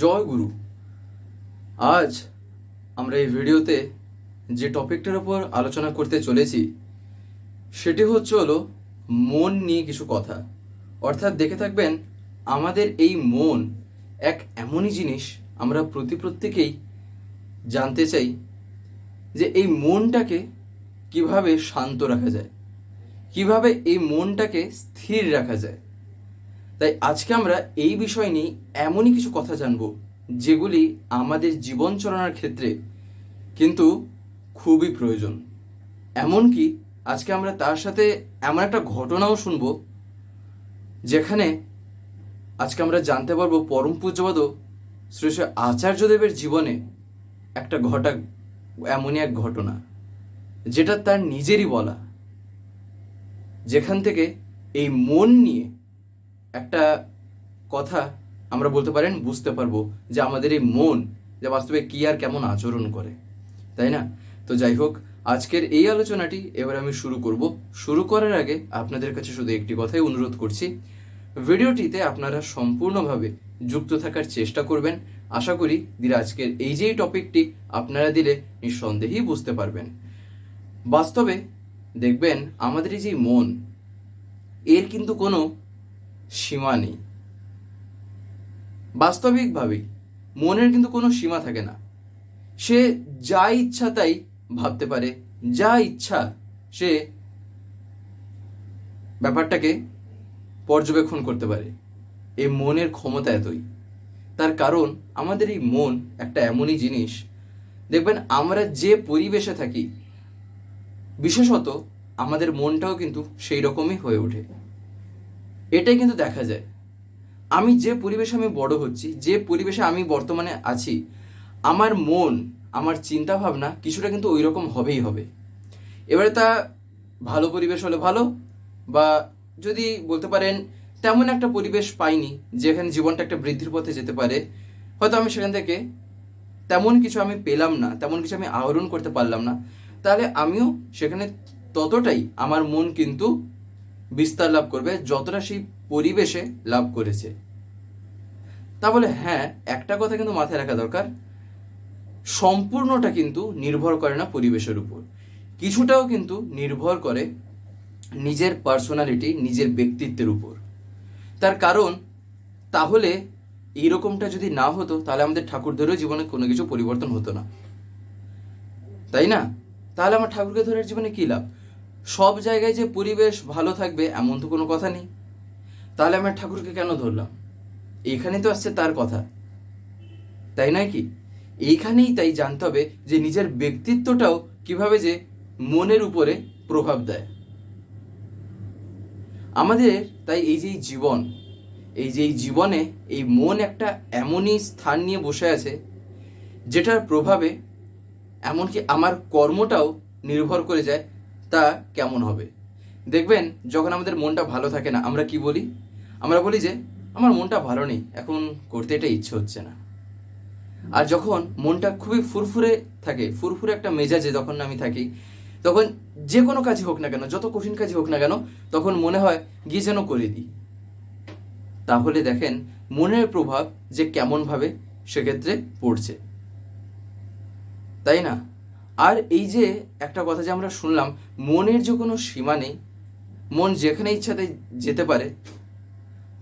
জয় গুরু। আজ আমরা এই ভিডিওতে যে টপিকটার উপর আলোচনা করতে চলেছি, সেটি হচ্ছে হলো মন নিয়ে কিছু কথা। অর্থাৎ দেখে থাকবেন, আমাদের এই মন এক এমনই জিনিস, আমরা প্রতি প্রত্যেকেই জানতে চাই যে এই মনটাকে কীভাবে শান্ত রাখা যায়, কীভাবে এই মনটাকে স্থির রাখা যায়। তাই আজকে আমরা এই বিষয় নিয়ে এমনই কিছু কথা জানব, যেগুলি আমাদের জীবন চালানোর ক্ষেত্রে কিন্তু খুবই প্রয়োজন। এমনকি আজকে আমরা তার সাথে এমন একটা ঘটনাও শুনব, যেখানে আজকে আমরা জানতে পারব পরম পূজ্যবাদ শ্রী শ্রী আচার্যদেবের জীবনে একটা ঘটা, এমনই এক ঘটনা, যেটা তার নিজেরই বলা, যেখান থেকে এই মন নিয়ে একটা কথা আমরা বলতে পারেন, বুঝতে পারব যে আমাদের এই মন যে বাস্তবে কি আর কেমন আচরণ করে, তাই না? তো যাই হোক, আজকের এই আলোচনাটি এবার আমি শুরু করব। শুরু করার আগে আপনাদের কাছে শুধু একটি কথাই অনুরোধ করছি, ভিডিওটিতে আপনারা সম্পূর্ণভাবে যুক্ত থাকার চেষ্টা করবেন। আশা করি দিলে আজকের এই যে টপিকটি আপনারা দিলে নিঃসন্দেহেই বুঝতে পারবেন। বাস্তবে দেখবেন আমাদের এই যে মন, এর কিন্তু কোনো সীমা নেই। বাস্তবিকভাবেই মনের কিন্তু কোনো সীমা থাকে না। সে যা ইচ্ছা তাই ভাবতে পারে, যা ইচ্ছা সে ব্যাপারটাকে পর্যবেক্ষণ করতে পারে। এই মনের ক্ষমতা এতই। তার কারণ আমাদের এই মন একটা এমনই জিনিস। দেখবেন, আমরা যে পরিবেশে থাকি, বিশেষত আমাদের মনটাও কিন্তু সেই রকমই হয়ে ওঠে। এটাই কিন্তু দেখা যায়। আমি যে পরিবেশে আমি বড় হচ্ছি, যে পরিবেশে আমি বর্তমানে আছি, আমার মন, আমার চিন্তা ভাবনা কিছুটা কিন্তু ওই রকম হবেই হবে। এবারে তা ভালো পরিবেশ হলে ভালো, বা যদি বলতে পারেন তেমন একটা পরিবেশ পাইনি, যেখানে জীবনটা একটা বৃদ্ধির পথে যেতে পারে, হয়তো আমি সেখান থেকে তেমন কিছু আমি পেলাম না, তেমন কিছু আমি আহরণ করতে পারলাম না, তাহলে আমিও সেখানে ততটাই আমার মন কিন্তু বিস্তার লাভ করবে, যতটা সেই পরিবেশে লাভ করেছে। তা বলে হ্যাঁ একটা কথা কিন্তু মাথায় রাখা দরকার। সম্পূর্ণটা কিন্তু নির্ভর করে না পরিবেশের উপর। কিছুটাও কিন্তু নির্ভর করে নিজের পার্সোনালিটি নিজের ব্যক্তিত্বের উপর। তার কারণ, তাহলে এইরকমটা যদি না হতো, তাহলে আমাদের ঠাকুরদেরও জীবনে কোনো কিছু পরিবর্তন হতো না। তাই না? তাহলে আমার ঠাকুরকে ধরার জীবনে কী লাভ? সব জায়গায় যে পরিবেশ ভালো থাকবে, এমন তো কোনো কথা নেই। তাহলে আমার ঠাকুরকে কেন ধরলাম? এইখানে তো আসছে তার কথা। তাই নয় কি? এইখানেই তাই জানতে হবে যে নিজের ব্যক্তিত্বটাও কীভাবে যে মনের উপরে প্রভাব দেয়। আমাদের তাই এই যে জীবন, এই যে জীবনে এই মন একটা এমনই স্থান নিয়ে বসে আছে, যেটার প্রভাবে এমনকি আমার কর্মটাও নির্ভর করে যায়। তা কেমন হবে? দেখবেন যখন আমাদের মনটা ভালো থাকে না, আমরা কি বলি? আমরা বলি যে, আমার মনটা ভালো নেই, এখন করতে এটা ইচ্ছে হচ্ছে না। আর যখন মনটা খুবই ফুরফুরে থাকে, ফুরফুরে একটা মেজাজে যখন আমি থাকি, তখন যে কোনো কাজই হোক না কেন, যত কঠিন কাজই হোক না কেন, তখন মনে হয়, গিয়ে যেন করে দিই। তাহলে দেখেন, মনের প্রভাব যে কেমনভাবে সেক্ষেত্রে পড়ছে। তাই না? আর এই যে একটা কথা যে আমরা শুনলাম, মনের যে কোনো সীমা নেই, মন যেখানে ইচ্ছাতে যেতে পারে,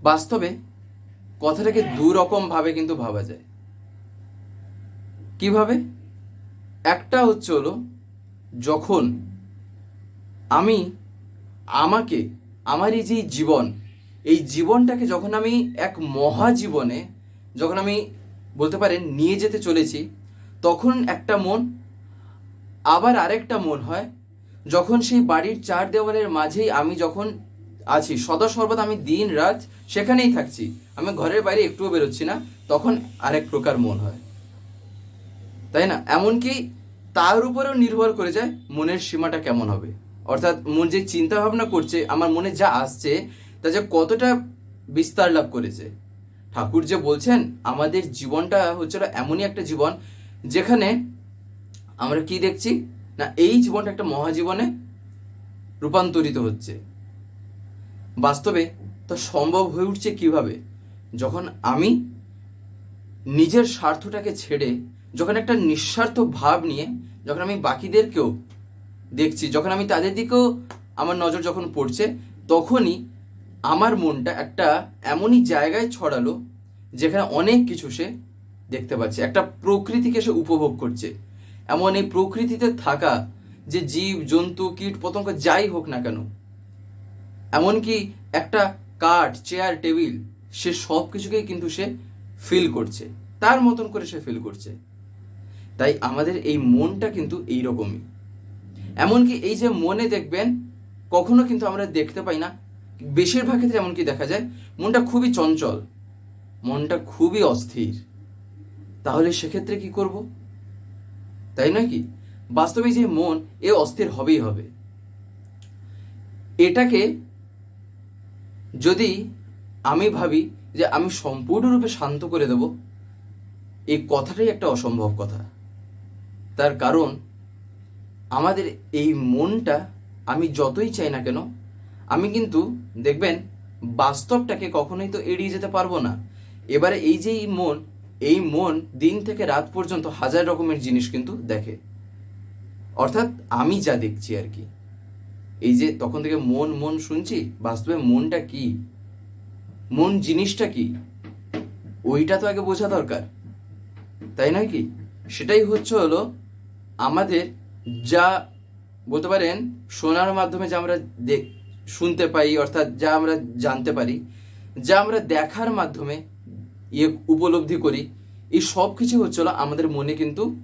বাস্তবে কথাটাকে দু রকমভাবে কিন্তু ভাবা যায়। কীভাবে? একটা হচ্ছে হলো, যখন আমি আমাকে আমার এই যে জীবন, এই জীবনটাকে যখন আমি এক মহাজীবনে, যখন আমি বলতে পারেন নিয়ে যেতে চলেছি, তখন একটা মন আবার আরেকটা মন হয়, যখন সেই বাড়ির চার দেওয়ালের মাঝেই আমি যখন আছি, সদা সর্বদা আমি দিন রাত সেখানেই থাকছি, আমি ঘরের বাইরে একটুও বেরোচ্ছি না, তখন আরেক প্রকার মন হয়। তাই না? এমনকি তার উপরেও নির্ভর করে যায় মনের সীমাটা কেমন হবে। অর্থাৎ মন যে চিন্তা ভাবনা করছে, আমার মনে যা আসছে, তা যে কতটা বিস্তার লাভ করেছে। ঠাকুর যে বলছেন, আমাদের জীবনটা হচ্ছিল এমনই একটা জীবন, যেখানে আমরা কি দেখছি? না, এই জীবনটা একটা মহাজীবনে রূপান্তরিত হচ্ছে। বাস্তবে তা সম্ভব হয়ে উঠছে কীভাবে? যখন আমি নিজের স্বার্থটাকে ছেড়ে, যখন একটা নিঃস্বার্থ ভাব নিয়ে, যখন আমি বাকিদেরকেও দেখছি, যখন আমি তাদের দিকেও আমার নজর যখন পড়ছে, তখনই আমার মনটা একটা এমনই জায়গায় ছড়ালো, যেখানে অনেক কিছু সে দেখতে পাচ্ছে। একটা প্রকৃতিকে সে উপভোগ করছে। এমন এই প্রকৃতিতে থাকা যে জীব, জন্তু, কীট, পতঙ্গ যাই হোক না কেন, এমনকি একটা কাঠ চেয়ার টেবিল সে সব কিছুকেই কিন্তু সে ফিল করছে। তার মতন করে সে ফিল করছে। তাই আমাদের এই মনটা কিন্তু এই রকমই এমনকি এই যে মনে দেখবেন, কখনো কিন্তু আমরা দেখতে পাই না। বেশিরভাগ ক্ষেত্রে এমনকি দেখা যায়, মনটা খুবই চঞ্চল, মনটা খুবই অস্থির। তাহলে সেক্ষেত্রে কি করব? তাই নয় কি? বাস্তবে যে মন, এ অস্থির হবেই হবে। এটাকে যদি আমি ভাবি যে আমি সম্পূর্ণরূপে শান্ত করে দেব এই কথাটাই একটা অসম্ভব কথা। তার কারণ, আমাদের এই মনটা আমি যতই চাই না কেন, আমি কিন্তু, দেখবেন, বাস্তবটাকে কখনোই তো এড়িয়ে যেতে পারব না। এবারে এই যে এই মন এই মন দিন থেকে রাত পর্যন্ত হাজার রকমের জিনিস কিন্তু দেখে। অর্থাৎ আমি যা দেখছি আর কি। এই যে তখন থেকে মন মন শুনছি, বাস্তবে মনটা কি? মন জিনিসটা কি? ওইটা তো আগে বোঝা দরকার। তাই নয় কি? সেটাই হচ্ছে হলো আমাদের যা বলতে পারেন শোনার মাধ্যমে যা আমরা শুনতে পাই, অর্থাৎ যা আমরা জানতে পারি, যা আমরা দেখার মাধ্যমে ইয়ে উপলব্ধি করি, এই সব কিছু হচ্ছে হলো আমাদের মনে কিন্তু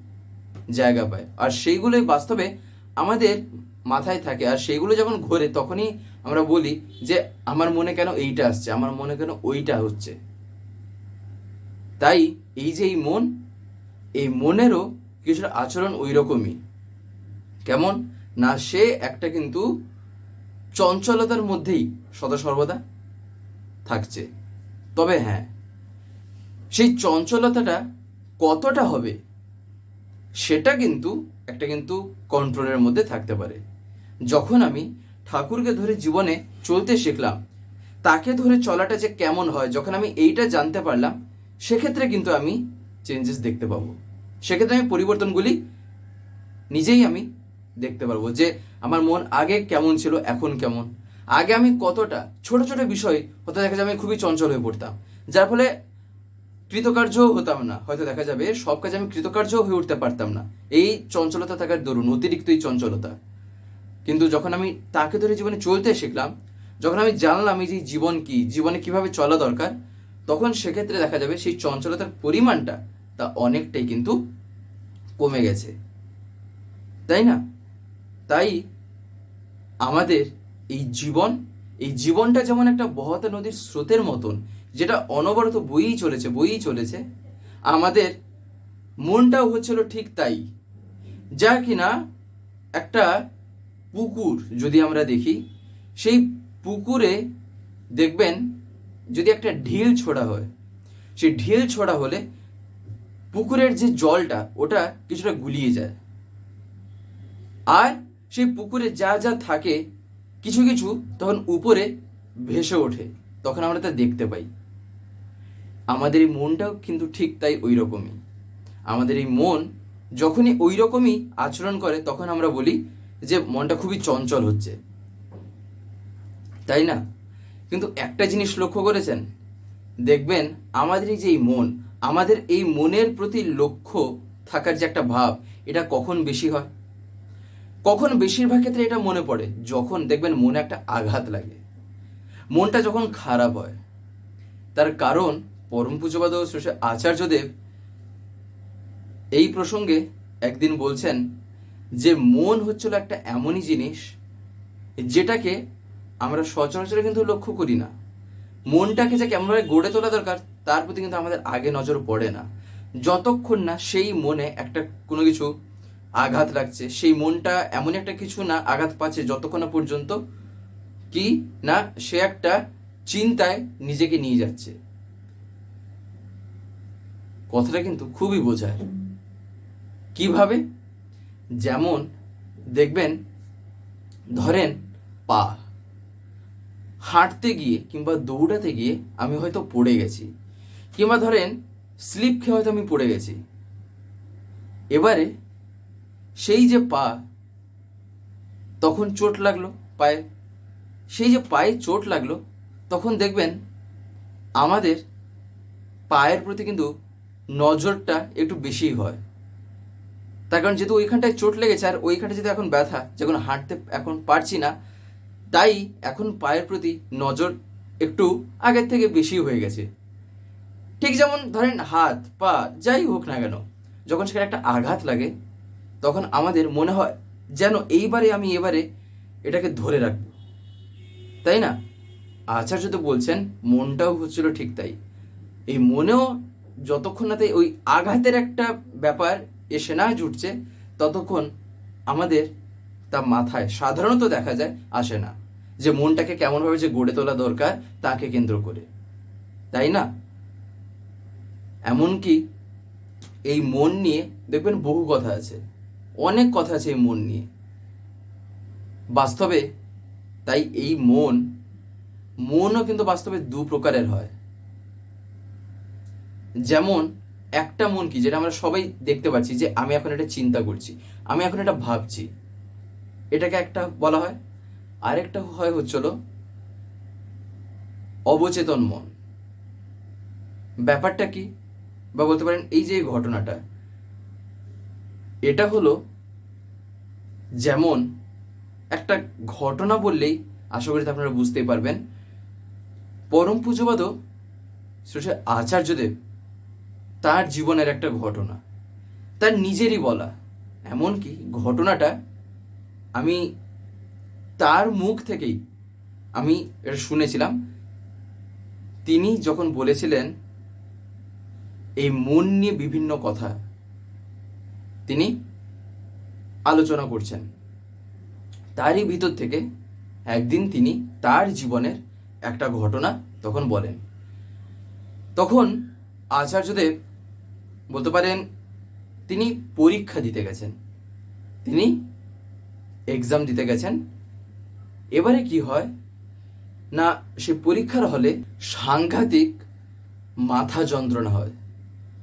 জায়গা পায়। আর সেইগুলোই বাস্তবে আমাদের মাথায় থাকে। আর সেইগুলো যখন ঘোরে তখনই আমরা বলি যে, আমার মনে কেন এইটা আসছে? আমার মনে কেন ওইটা হচ্ছে? তাই এই যে এই মন, এই মনেরও কিছুটা আচরণ ওই রকমই কেমন? না, সে একটা কিন্তু চঞ্চলতার মধ্যেই সদা সর্বদা থাকছে। তবে হ্যাঁ সেই চঞ্চলতাটা কতটা হবে, সেটা কিন্তু, একটা কিন্তু কন্ট্রোলের মধ্যে থাকতে পারে। যখন আমি ঠাকুরকে ধরে জীবনে চলতে শিখলাম, তাকে ধরে চলাটা যে কেমন হয়, যখন আমি এইটা জানতে পারলাম, সেক্ষেত্রে কিন্তু আমি চেঞ্জেস দেখতে পাবো। সেক্ষেত্রে আমি পরিবর্তনগুলি নিজেই আমি দেখতে পারব যে আমার মন আগে কেমন ছিল, এখন কেমন। আগে আমি কতটা, ছোট ছোট বিষয় হয়তো দেখা যাবে আমি খুবই চঞ্চল হয়ে পড়তাম। যার ফলে কৃতকার্যও হতাম না। হয়তো দেখা যাবে সব কাজে আমি কৃতকার্যও হয়ে উঠতে পারতাম না। এই চঞ্চলতা থাকার দরুন অতিরিক্ত এই চঞ্চলতা। কিন্তু যখন আমি তাকে ধরে জীবনে চলতে শিখলাম, যখন আমি জানলাম এই যে জীবন কি, জীবনে কীভাবে চলা দরকার, তখন সেক্ষেত্রে দেখা যাবে সেই চঞ্চলতার পরিমাণটা তা অনেকটাই কিন্তু কমে গেছে। তাই না? তাই আমাদের এই জীবন, এই জীবনটা যেমন একটা বহতা নদীর স্রোতের মতন যেটা অনবরত বইই চলেছে বইই চলেছে। আমাদের মনটাও হচ্ছিল ঠিক তাই। যা কিনা একটা পুকুর যদি আমরা দেখি, সেই পুকুরে দেখবেন যদি একটা ঢিল ছোড়া হয়, সেই ঢিল ছোড়া হলে পুকুরের যে জলটা, ওটা কিছুটা গুলিয়ে যায়। আর সেই পুকুরে যা যা থাকে, কিছু কিছু তখন উপরে ভেসে ওঠে, তখন আমরা তা দেখতে পাই। আমাদের এই মনটাও কিন্তু ঠিক তাই ওই রকমই আমাদের এই মন যখনই ওই রকমই আচরণ করে, তখন আমরা বলি যে মনটা খুবই চঞ্চল হচ্ছে। তাই না? কিন্তু একটা জিনিস লক্ষ্য করেছেন? দেখবেন আমাদের এই যে এই মন, আমাদের এই মনের প্রতি লক্ষ্য থাকার যে একটা ভাব, এটা কখন বেশি হয়? কখন বেশিরভাগ ক্ষেত্রে এটা মনে পড়ে? যখন দেখবেন মনে একটা আঘাত লাগে। মনটা যখন খারাপ হয়, তার কারণ পরম পূজবাদ শ্রী আচার্যদেব এই প্রসঙ্গে একদিন বলছেন যে, মন হচ্ছিল একটা এমনই জিনিস যেটাকে আমরা সচরাচর কিন্তু লক্ষ্য করি না। মনটাকে যে কেমনভাবে গড়ে তোলা দরকার, তার প্রতি কিন্তু আমাদের আগে নজর পড়ে না। যতক্ষণ না সেই মনে একটা কোনো কিছু আঘাত লাগছে, সেই মনটা এমন একটা কিছু না আঘাত পাচ্ছে যতক্ষণ না পর্যন্ত কি না সে একটা চিন্তায় নিজেকে নিয়ে যাচ্ছে। কথাটা কিন্তু খুবই বোঝায়। কীভাবে? যেমন দেখবেন, ধরেন পা, হাঁটতে গিয়ে কিংবা দৌড়াতে গিয়ে আমি হয়তো পড়ে গেছি, কিংবা ধরেন স্লিপ খেয়ে হয়তো আমি পড়ে গেছি। এবারে সেই যে পা, তখন চোট লাগল পায়ে। সেই যে পায়ে চোট লাগল, তখন দেখবেন আমাদের পায়ের প্রতি কিন্তু নজরটা একটু বেশিই হয়। তার কারণ যেহেতু ওইখানটায় চোট লেগেছে আর ওইখানটা যেহেতু এখন ব্যথা, যখন হাঁটতে এখন পারছি না, তাই এখন পায়ের প্রতি নজর একটু আগের থেকে বেশি হয়ে গেছে। ঠিক যেমন ধরেন হাত, পা, যাই হোক না কেন, যখন সেখানে একটা আঘাত লাগে, তখন আমাদের মনে হয় যেন এইবারে আমি এবারে এটাকে ধরে রাখব। তাই না? আচার্য তো বলছেন, মনটাও হচ্ছিল ঠিক তাই। এই মনেও যতক্ষণ না ওই আঘাতের একটা ব্যাপার এসে না জুটছে, ততক্ষণ আমাদের তা মাথায় সাধারণত দেখা যায় আসে না। যে মনটাকে কেমনভাবে যে গড়ে তোলা দরকার, তাকে কেন্দ্র করে। তাই না? এমনকি এই মন নিয়ে দেখবেন বহু কথা আছে। অনেক কথা আছে এই মন নিয়ে। বাস্তবে তাই এই মন, মনও কিন্তু বাস্তবে দু প্রকারের হয়। যেমন একটা মন কি, যেটা আমরা সবাই দেখতে পাচ্ছি যে আমি এখন এটা চিন্তা করছি, আমি এখন এটা ভাবছি। এটাকে একটা বলা হয়। আরেকটা হয় হচ্ছিল অবচেতন মন। ব্যাপারটা কি? বা বলতে পারেন এই যে ঘটনাটা, এটা হলো যেমন একটা ঘটনা বললেই আশা করি আপনারা বুঝতেই পারবেন। পরম পুজোবাদও শ্রী আচার্যদেব তার জীবনের একটা ঘটনা। তার নিজেরই বলা। এমনকি ঘটনাটা আমি তার মুখ থেকেই আমি এটা শুনেছিলাম। তিনি যখন বলেছিলেন, এই মন নিয়ে বিভিন্ন কথা তিনি আলোচনা করছেন। তারই ভিতর থেকে একদিন তিনি তার জীবনের একটা ঘটনা তখন বলেন। তখন আচার্যদেব বলতে পারেন, তিনি পরীক্ষা দিতে গেছেন। তিনি এক্সাম দিতে গেছেন। এবারে কি হয়? না, সে পরীক্ষার হলে সাংঘাতিক মাথা যন্ত্রণা হয়।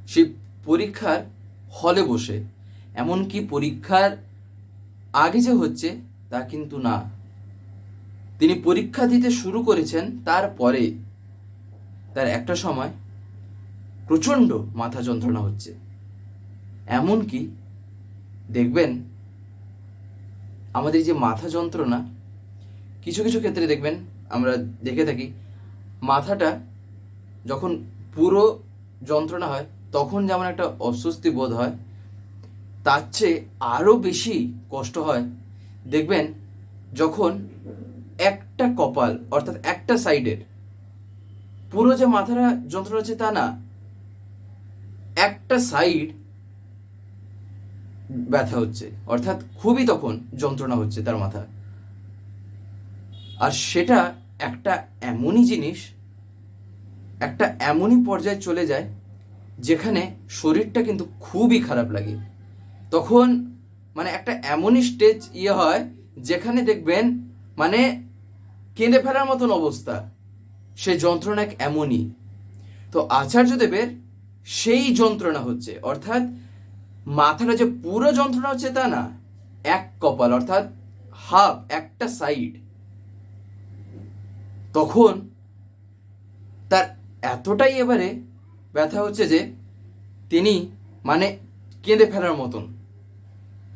সে পরীক্ষার হলে বসে। এমনকি পরীক্ষার আগে যে হচ্ছে, তা কিন্তু না। তিনি পরীক্ষা দিতে শুরু করেছেন তারপরে। তার একটা সময় প্রচণ্ড মাথা যন্ত্রণা হচ্ছে। এমনকি দেখবেন, আমাদের যে মাথা যন্ত্রণা, কিছু কিছু ক্ষেত্রে দেখবেন, আমরা দেখে থাকি, মাথাটা যখন পুরো যন্ত্রণা হয়, তখন যেমন একটা অস্বস্তি বোধ হয়, তার চেয়ে আরও বেশি কষ্ট হয়। দেখবেন, যখন একটা কপাল, অর্থাৎ একটা সাইডের পুরো যে মাথাটা যন্ত্রণা হচ্ছে তা না একটা সাইড ব্যথা হচ্ছে, অর্থাৎ খুবই তখন যন্ত্রণা হচ্ছে তার মাথা আর সেটা একটা এমনই জিনিস, একটা এমনই পর্যায়ে চলে যায় যেখানে শরীরটা কিন্তু খুবই খারাপ লাগে। তখন মানে একটা এমনই স্টেজ ইয়ে হয় যেখানে দেখবেন মানে কেঁদে ফেলার মতন অবস্থা, সে যন্ত্রণা এক এমনই। তো আচার্যদেবের সেই যন্ত্রণা হচ্ছে, অর্থাৎ মাথাটা যে পুরো যন্ত্রণা হচ্ছে তা না, এক কপাল, অর্থাৎ হাফ, একটা সাইড তখন তার এতটাই এবারে ব্যথা হচ্ছে যে তিনি মানে কেঁদে ফেলার মতন।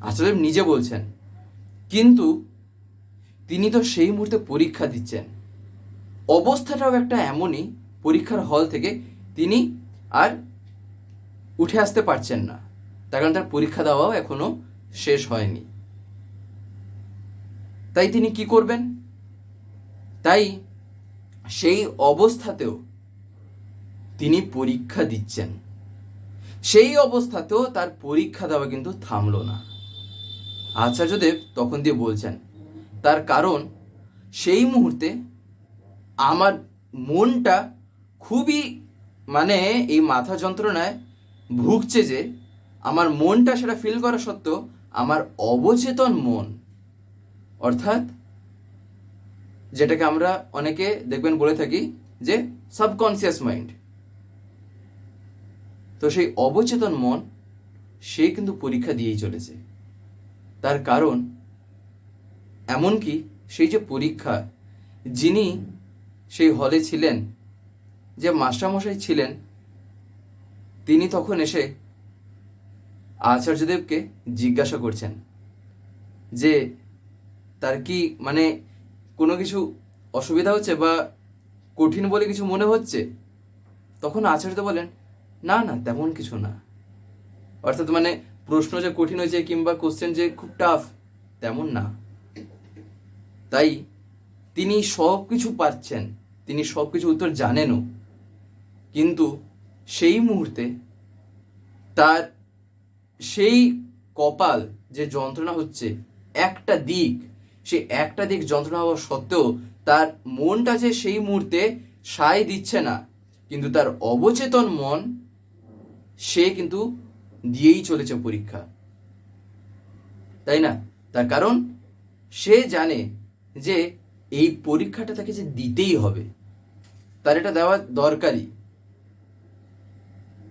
আসলে নিজে বলছেন, কিন্তু তিনি তো সেই মুহূর্তে পরীক্ষা দিচ্ছেন। অবস্থাটাও একটা এমনই পরীক্ষার হল থেকে তিনি আর উঠে আসতে পারছেন না। তার কারণ তার পরীক্ষা দেওয়াও এখনও শেষ হয়নি। তাই তিনি কি করবেন? তাই সেই অবস্থাতেও তিনি পরীক্ষা দিচ্ছেন। সেই অবস্থাতেও তার পরীক্ষা দেওয়া কিন্তু থামলো না। আচার্যদেব তখন দিয়ে বলছেন, তার কারণ সেই মুহূর্তে আমার মনটা খুবই মানে এই মাথা যন্ত্রণায় ভুগছে যে আমার মনটা সেটা ফিল করা সত্ত্বেও আমার অবচেতন মন। অর্থাৎ যেটাকে আমরা অনেকে দেখবেন বলে থাকি যে সাবকনসিয়াস মাইন্ড তো সেই অবচেতন মন, সে কিন্তু পরীক্ষা দিয়েই চলেছে। তার কারণ এমনকি সেই যে পরীক্ষা, যিনি সেই হলে ছিলেন, যে মাস্টারমশাই ছিলেন তিনি তখন এসে আচার্যদেবকে জিজ্ঞাসা করছেন যে, তার কি মানে কোনো কিছু অসুবিধা হচ্ছে বা কঠিন বলে কিছু মনে হচ্ছে? তখন আচার্য বলেন, না না, তেমন কিছু না। অর্থাৎ মানে প্রশ্ন যে কঠিন হয়েছে কিংবা কোশ্চেন যে খুব টাফ তেমন না। তাই তিনি সব কিছু পাচ্ছেন তিনি সব কিছু উত্তর জানেনও। কিন্তু সেই মুহূর্তে তার সেই কপাল যে যন্ত্রণা হচ্ছে, একটা দিক, সে একটা দিক যন্ত্রণা হওয়া সত্ত্বেও তার মনটা যে সেই মুহূর্তে সায় দিচ্ছে না, কিন্তু তার অবচেতন মন সে কিন্তু দিয়েই চলেছে পরীক্ষা। তাই না? তার কারণ সে জানে যে এই পরীক্ষাটা তাকে যে দিতেই হবে, তার এটা দেওয়া দরকারি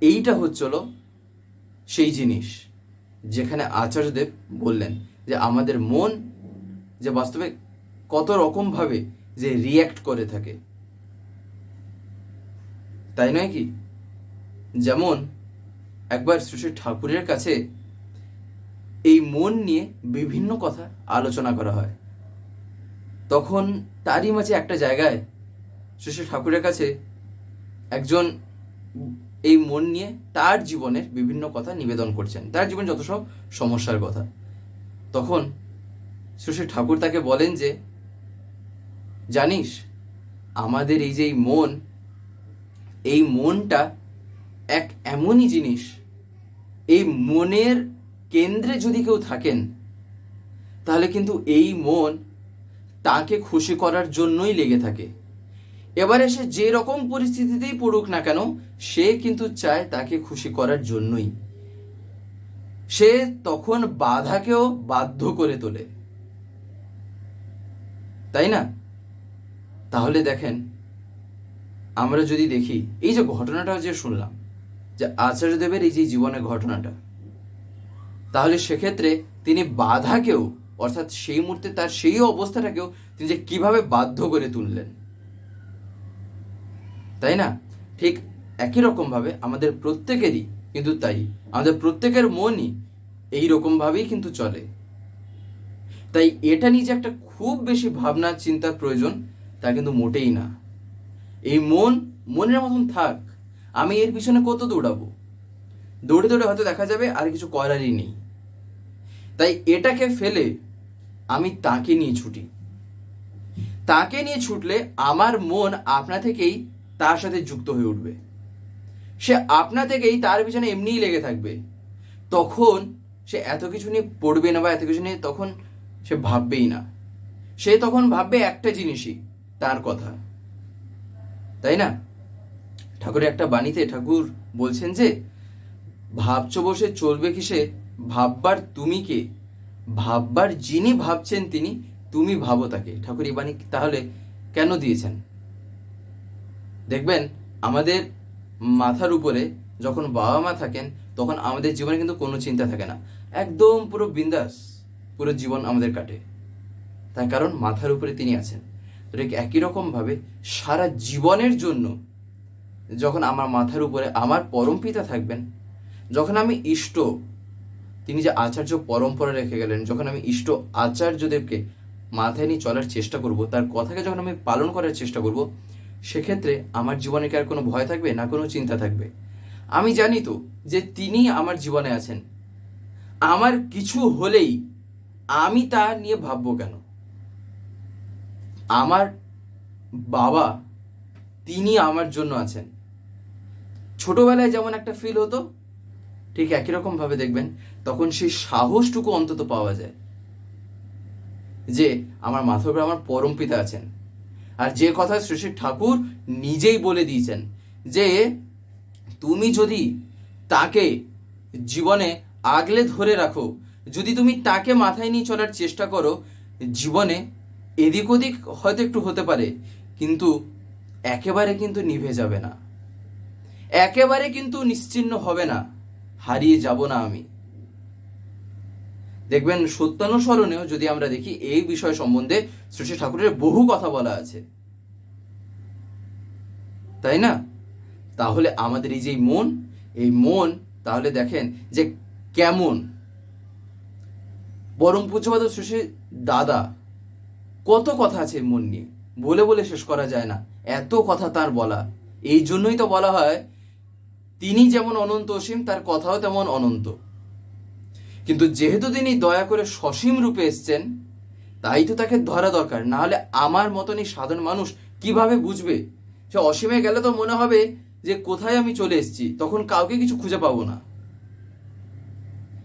এইটা হচ্ছিল সেই জিনিস যেখানে আচার্যদেব বললেন যে আমাদের মন যে বাস্তবে কত রকমভাবে যে রিয়্যাক্ট করে থাকে। তাই নয় কি? যেমন একবার শ্রী ঠাকুরের কাছে এই মন নিয়ে বিভিন্ন কথা আলোচনা করা হয়। তখন তারই মাঝে একটা জায়গায় শ্রী ঠাকুরের কাছে একজন এই মন নিয়ে তার জীবনের বিভিন্ন কথা নিবেদন করছেন। তার জীবনে যত সব সমস্যার কথা। তখন শ্রী শ্রী ঠাকুর তাকে বলেন যে, জানিস, আমাদের এই যে এই মন, এই মনটা এক এমনই জিনিস, এই মনের কেন্দ্রে যদি কেউ থাকেন, তাহলে কিন্তু এই মন তাকে খুশি করার জন্যই লেগে থাকে। এবারে সে যে রকম পরিস্থিতিতেই পড়ুক না কেন, সে কিন্তু চায় তাকে খুশি করার জন্যই। সে তখন বাধাকেও বাধ্য করে তোলে। তাই না? তাহলে দেখেন, আমরা যদি দেখি, এই যে ঘটনাটা যে শুনলাম, যে আচার্যদেবের এই যে জীবনের ঘটনাটা, তাহলে সেক্ষেত্রে তিনি বাধাকেও, অর্থাৎ সেই মুহূর্তে তার সেই অবস্থাটাকেও তিনি যে কীভাবে বাধ্য করে তুললেন। তাই না? ঠিক একই রকমভাবে আমাদের প্রত্যেকেরই কিন্তু তাই। আমাদের প্রত্যেকের মনই এই রকমভাবেই কিন্তু চলে। তাই এটা নিয়ে যে একটা খুব বেশি ভাবনা চিন্তার প্রয়োজন তা কিন্তু মোটেই না। এই মন মনের মতন থাক আমি এর পিছনে কত দৌড়াবো? দৌড়ে দৌড়ে হয়তো দেখা যাবে আর কিছু করারই নেই। তাই এটাকে ফেলে আমি তাকে নিয়ে ছুটি। তাকে নিয়ে ছুটলে আমার মন আপনা থেকেই তার সাথে যুক্ত হয়ে উঠবে। সে আপনা থেকেই তার পিছনে এমনিই লেগে থাকবে। তখন সে এত কিছু নিয়ে পড়বে না বা এত কিছু নিয়ে তখন সে ভাববেই না। সে তখন ভাববে একটা জিনিসই, তার কথা। তাই না? ঠাকুরের একটা বাণীতে ঠাকুর বলছেন যে, ভাবছ বসে চলবে কিসে? ভাববার তুমি কে? ভাববার যিনি ভাবছেন তিনি, তুমি ভাবো তাকে। ঠাকুর এই বাণী তাহলে কেন দিয়েছেন? দেখবেন, আমাদের মাথার উপরে যখন বাবা মা থাকেন, তখন আমাদের জীবনে কিন্তু কোনো চিন্তা থাকে না। একদম পুরো বিন্দাস, পুরো জীবন আমাদের কাটে। তার কারণ মাথার উপরে তিনি আছেন। তো ঠিক একই রকমভাবে সারা জীবনের জন্য যখন আমার মাথার উপরে আমার পরম পিতা থাকবেন, যখন আমি ইষ্ট, তিনি যে আচার্য পরম্পরা রেখে গেলেন, যখন আমি ইষ্ট আচার্যদেবকে মাথায় নিয়ে চলার চেষ্টা করব, তার কথাকে যখন আমি পালন করার চেষ্টা করব সেক্ষেত্রে আমার জীবনে কি আর কোনো ভয় থাকবে না কোনো চিন্তা থাকবে? আমি জানি তো যে তিনি আমার জীবনে আছেন। আমার কিছু হলেই আমি তা নিয়ে ভাববো কেন? আমার বাবা তিনি আমার জন্য আছেন। ছোটবেলায় যেমন একটা ফিল হতো, ঠিক একই রকম ভাবে দেখবেন, তখন সেই সাহসটুকু অন্তত পাওয়া যায়। যে আমার মাথার উপরে আমার পরম পিতা আছেন। আর যে কথা শ্রী ঠাকুর নিজেই বলে দিয়েছেন, যে তুমি যদি তাকে জীবনে আগলে ধরে রাখো, যদি তুমি তাকে মাথায় নিয়ে চলার চেষ্টা করো, জীবনে এদিক ওদিক হয়তো একটু হতে পারে, কিন্তু একেবারে কিন্তু নিভে যাবে না। একেবারে কিন্তু নিশ্চিন্ন হবে না, হারিয়ে যাব না আমি। দেখবেন সত্যানুসরণেও যদি আমরা দেখি, এই বিষয় সম্বন্ধে শ্রী ঠাকুরের বহু কথা বলা আছে। তাই না? তাহলে আমাদের এই যে মন, এই মন, তাহলে দেখেন যে কেমন? পরম পূজ্যপাদ শ্রী দাদা, কত কথা আছে মন নিয়ে? বলে বলে শেষ করা যায় না। এত কথা তার বলা। এই জন্যই তো বলা হয়, তিনি যেমন অনন্ত অসীম, তার কথাও তেমন অনন্ত। কিন্তু যেহেতু তিনি দয়া করে সসীম রূপে এসছেন, তাই তো তাকে ধরা দরকার। না হলে আমার মতনই সাধারণ মানুষ কীভাবে বুঝবে? সে অসীমে গেলে তো মনে হবে যে কোথায় আমি চলে এসেছি, তখন কাউকে কিছু খুঁজে পাবো না।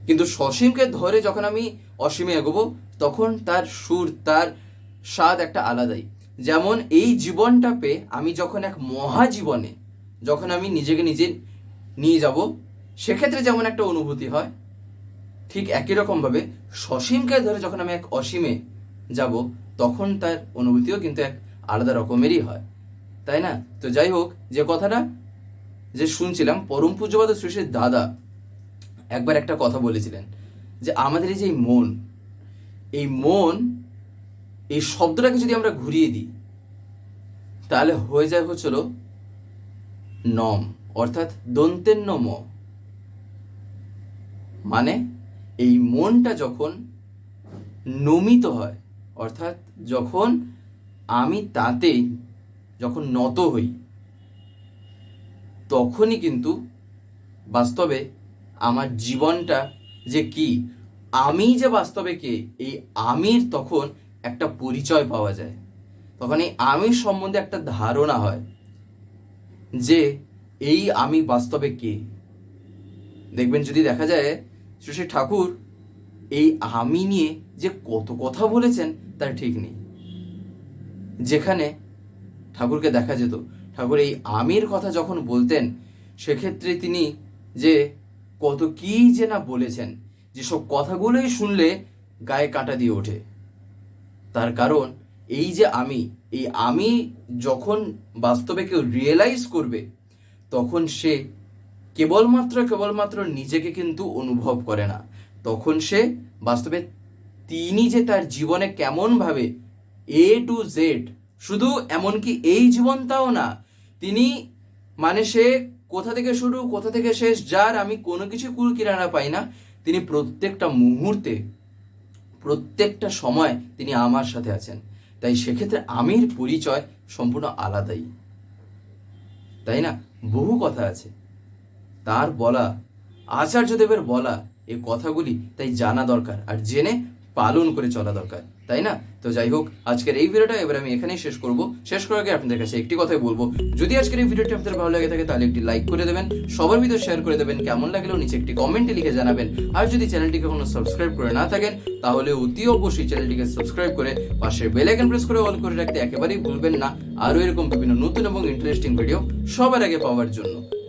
কিন্তু সসীমকে ধরে যখন আমি অসীমে এগোবো, তখন তার সুর, তার স্বাদ একটা আলাদাই। যেমন এই জীবনটা পেয়ে আমি যখন এক মহাজীবনে, যখন আমি নিজেকে নিজে নিয়ে যাব, সেক্ষেত্রে যেমন একটা অনুভূতি হয় ঠিক একই রকমভাবে সসীমকে ধরে যখন আমি এক অসীমে যাব, তখন তার অনুভূতিও কিন্তু এক আলাদা রকমেরই হয়। তাই না? তো যাই হোক, যে কথাটা যে শুনছিলাম, পরম পূজ্যপাদ শ্রীশ্রীর দাদা একবার একটা কথা বলেছিলেন যে, আমাদের এই যে মন, এই মন, এই শব্দটাকে যদি আমরা ঘুরিয়ে দিই, তাহলে হয়ে যায় হচ্ছিল নম, অর্থাৎ দন্তের নম মানে এই মনটা যখন নমিত হয়, অর্থাৎ যখন আমি তাতে যখন নত হই, তখনই কিন্তু বাস্তবে আমার জীবনটা যে কি, আমি যে বাস্তবে কে, এই আমির তখন একটা পরিচয় পাওয়া যায়। তখন এই আমির সম্বন্ধে একটা ধারণা হয় যে এই আমি বাস্তবে কে। দেখবেন যদি দেখা যায় শ্রী ঠাকুর, এই আমি নিয়ে যে কত কথা বলেছেন, তার ঠিক নেই। যেখানে ঠাকুরকে দেখা যেত, ঠাকুর এই আমির কথা যখন বলতেন, সেক্ষেত্রে তিনি যে কত কি যে না বলেছেন যেসব কথাগুলোই শুনলে গায়ে কাঁটা দিয়ে ওঠে। তার কারণ, এই যে আমি, এই আমি যখন বাস্তবে কেউ রিয়েলাইজ করবে, তখন সে কেবলমাত্র কেবলমাত্র নিজেকে কিন্তু অনুভব করে না। তখন সে বাস্তবে তিনি যে তার জীবনে কেমনভাবে এ টু জেড শুধু এমনকি এই জীবনটাও না, তিনি মানে সে কোথা থেকে শুরু, কোথা থেকে শেষ, যার আমি কোনো কিছু কুল কিরানা পাই না, তিনি প্রত্যেকটা মুহূর্তে, প্রত্যেকটা সময় তিনি আমার সাথে আছেন। তাই সেক্ষেত্রে আমির পরিচয় সম্পূর্ণ আলাদাই। তাই না? বহু কথা আছে। তার বলা, আচার্যদেবের বলা এই কথাগুলি তাই জানা দরকার আর জেনে পালন করে চলা দরকার, তাই না? তো যাই হোক, আজকের এই ভিডিওটা এবার আমি এখানেই শেষ করব। শেষ করার আগে আপনাদের কাছে একটি কথাই বলব। যদি আজকের এই ভিডিওটি আপনাদের ভালো লাগে থাকে, তাহলে একটি লাইক করে দেবেন, সবার ভিতরে শেয়ার করে দেবেন, কেমন লাগলেও নিচে একটি কমেন্টে লিখে জানাবেন। আর যদি চ্যানেলটিকে কখনো সাবস্ক্রাইব করে না থাকেন, তাহলে অতি অবশ্যই চ্যানেলটিকে সাবস্ক্রাইব করে পাশের বেল আইকন প্রেস করে অল করে রাখতে একেবারেই ভুলবেন না। আরও এরকম বিভিন্ন নতুন এবং ইন্টারেস্টিং ভিডিও সবার আগে পাওয়ার জন্য।